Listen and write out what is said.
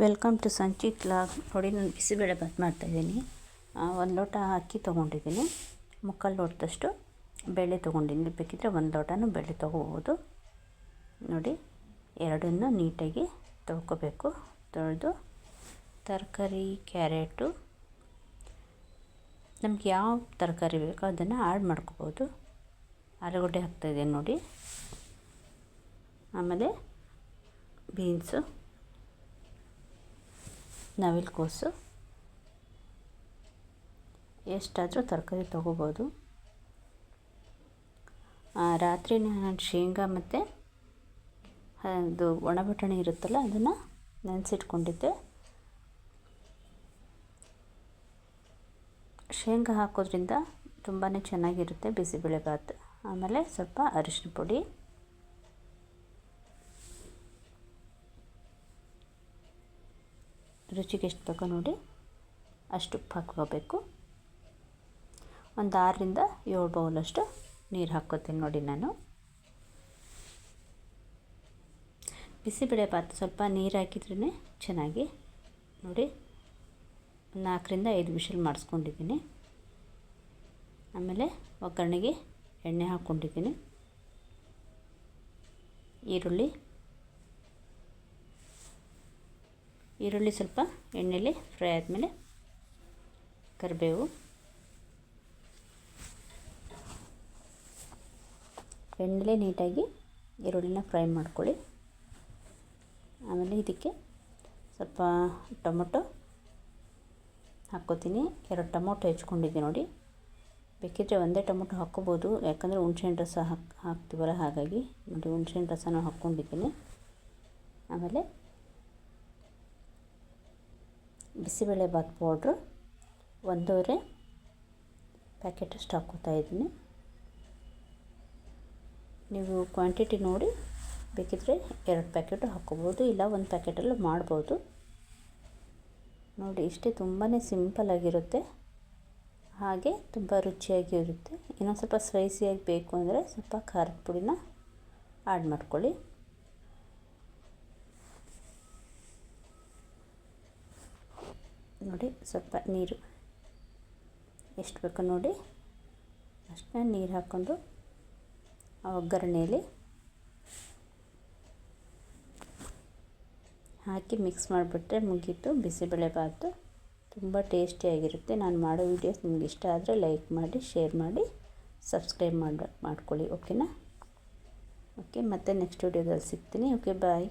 Welcome to Sanchit log ನೋಡಿ, ನಾನು ಬಿಸಿಬೇಳೆ ಭಾತ್ ಮಾಡ್ತಾಯಿದ್ದೀನಿ ಒಂದು ಲೋಟ ಅಕ್ಕಿ ತೊಗೊಂಡಿದ್ದೀನಿ. ಮುಕ್ಕಾಲು ಲೋಟದಷ್ಟು ಬೇಳೆ ತೊಗೊಂಡಿದ್ದೀನಿ. ಬೇಕಿದ್ದರೆ ಒಂದು ಲೋಟನೂ ಬೇಳೆ ತೊಗೋಬೋದು. ನೋಡಿ, ಎರಡನ್ನು ನೀಟಾಗಿ ತೊಳ್ಕೊಬೇಕು. ತೊಳೆದು ತರಕಾರಿ, ಕ್ಯಾರೆಟು, ನಮ್ಗೆ ಯಾವ ತರಕಾರಿ ಬೇಕೋ ಅದನ್ನು ಆ್ಯಡ್ ಮಾಡ್ಕೋಬೋದು. ಆಲೂಗಡ್ಡೆ ಹಾಕ್ತಾಯಿದ್ದೀನಿ ನೋಡಿ. ಆಮೇಲೆ ಬೀನ್ಸು. ನವಿಲುಕೋಸು ಎಷ್ಟಾದರೂ ತರಕಾರಿ ತೊಗೋಬೋದು. ರಾತ್ರಿ ನಾನು ಶೇಂಗಾ ಮತ್ತು ಅದು ಒಣ ಬಟಾಣಿ ಇರುತ್ತಲ್ಲ, ಅದನ್ನು ನೆನೆಸಿಟ್ಕೊಂಡಿದ್ದೆ. ಶೇಂಗಾ ಹಾಕೋದ್ರಿಂದ ತುಂಬಾ ಚೆನ್ನಾಗಿರುತ್ತೆ ಬಿಸಿಬೇಳೆಭಾತ್. ಆಮೇಲೆ ಸ್ವಲ್ಪ ಅರಿಶಿನ ಪುಡಿ. ರುಚಿಗೆ ಎಷ್ಟು ಬೇಕೋ ನೋಡಿ, ಅಷ್ಟು ಹಾಕ್ಕೋಬೇಕು. ಒಂದು ಆರರಿಂದ ಏಳು ಬೌಲಷ್ಟು ನೀರು ಹಾಕ್ಕೋತೀನಿ ನೋಡಿ ನಾನು. ಬಿಸಿಬೇಳೆ ಭಾತ್ ಸ್ವಲ್ಪ ನೀರು ಹಾಕಿದ್ರೇ ಚೆನ್ನಾಗಿ ನೋಡಿ ನಾಲ್ಕರಿಂದ ಐದು ವಿಷಲ್ ಮಾಡಿಸ್ಕೊಂಡಿದ್ದೀನಿ. ಆಮೇಲೆ ಒಗ್ಗರಣೆಗೆ ಎಣ್ಣೆ ಹಾಕ್ಕೊಂಡಿದ್ದೀನಿ. ಈರುಳ್ಳಿ ಈರುಳ್ಳಿ ಸ್ವಲ್ಪ ಎಣ್ಣೆಲಿ ಫ್ರೈ ಆದಮೇಲೆ ಕರಿಬೇವು. ಎಣ್ಣೆಲೆ ನೀಟಾಗಿ ಈರುಳ್ಳಿನ ಫ್ರೈ ಮಾಡ್ಕೊಳ್ಳಿ. ಆಮೇಲೆ ಇದಕ್ಕೆ ಸ್ವಲ್ಪ ಟೊಮೊಟೊ ಹಾಕ್ಕೋತೀನಿ. ಎರಡು ಟೊಮೊಟೊ ಹೆಚ್ಕೊಂಡಿದ್ದೆ ನೋಡಿ. ಬೇಕಿದ್ದರೆ ಒಂದೇ ಟೊಮೊಟೊ ಹಾಕ್ಕೋಬೋದು. ಯಾಕಂದರೆ ಹುಣ್ಸೆಹಣ್ಣು ರಸ ಹಾಕ್ ಹಾಕ್ತೀವಲ್ಲ ಹಾಗಾಗಿ. ನೋಡಿ, ಹುಣ್ಸೆಹಣ್ಣು ರಸನೂ ಹಾಕ್ಕೊಂಡಿದ್ದೀನಿ. ಆಮೇಲೆ ಬಿಸಿಬೇಳೆ ಭಾತ್ ಪೌಡ್ರು ಒಂದೂವರೆ ಪ್ಯಾಕೆಟಷ್ಟು ಹಾಕ್ಕೋತಾ ಇದ್ದೀನಿ. ನೀವು ಕ್ವಾಂಟಿಟಿ ನೋಡಿ ಬೇಕಿದ್ದರೆ ಎರಡು ಪ್ಯಾಕೆಟು ಹಾಕ್ಕೋಬೋದು, ಇಲ್ಲ ಒಂದು ಪ್ಯಾಕೆಟಲ್ಲೂ ಮಾಡ್ಬೋದು. ನೋಡಿ, ಇಷ್ಟೇ ತುಂಬಾ ಸಿಂಪಲ್ಲಾಗಿರುತ್ತೆ ಹಾಗೆ ತುಂಬ ರುಚಿಯಾಗಿ ಇರುತ್ತೆ. ಇನ್ನೊಂದು ಸ್ವಲ್ಪ ಸ್ಪೈಸಿಯಾಗಿ ಬೇಕು ಅಂದರೆ ಸ್ವಲ್ಪ ಖಾರದ ಪುಡಿನ ಆ್ಯಡ್ ಮಾಡ್ಕೊಳ್ಳಿ. ನೋಡಿ ಸ್ವಲ್ಪ ನೀರು. ಎಷ್ಟು ಬೇಕು ನೋಡಿ. ಅಷ್ಟನ್ನ ನೀರು ಹಾಕ್ಕೊಂಡು ಆ ಒಗ್ಗರಣೆಯಲ್ಲಿ ಹಾಕಿ ಮಿಕ್ಸ್ ಮಾಡಿಬಿಟ್ರೆ ಮುಗೀತು. ಬಿಸಿಬೇಳೆ ಭಾತು ತುಂಬ ಟೇಸ್ಟಿಯಾಗಿರುತ್ತೆ ನಾನು ಮಾಡೋ ವೀಡಿಯೋಸ್ ನಿಮ್ಗೆ ಇಷ್ಟ ಆದರೆ ಲೈಕ್ ಮಾಡಿ ಶೇರ್ ಮಾಡಿ ಸಬ್ಸ್ಕ್ರೈಬ್ ಮಾಡಿ, ಮಾಡ್ಕೊಳ್ಳಿ. ಓಕೆನಾ ಓಕೆ ಮತ್ತೆ ನೆಕ್ಸ್ಟ್ ವೀಡಿಯೋದಲ್ಲಿ ಸಿಗ್ತೀನಿ. Okay bye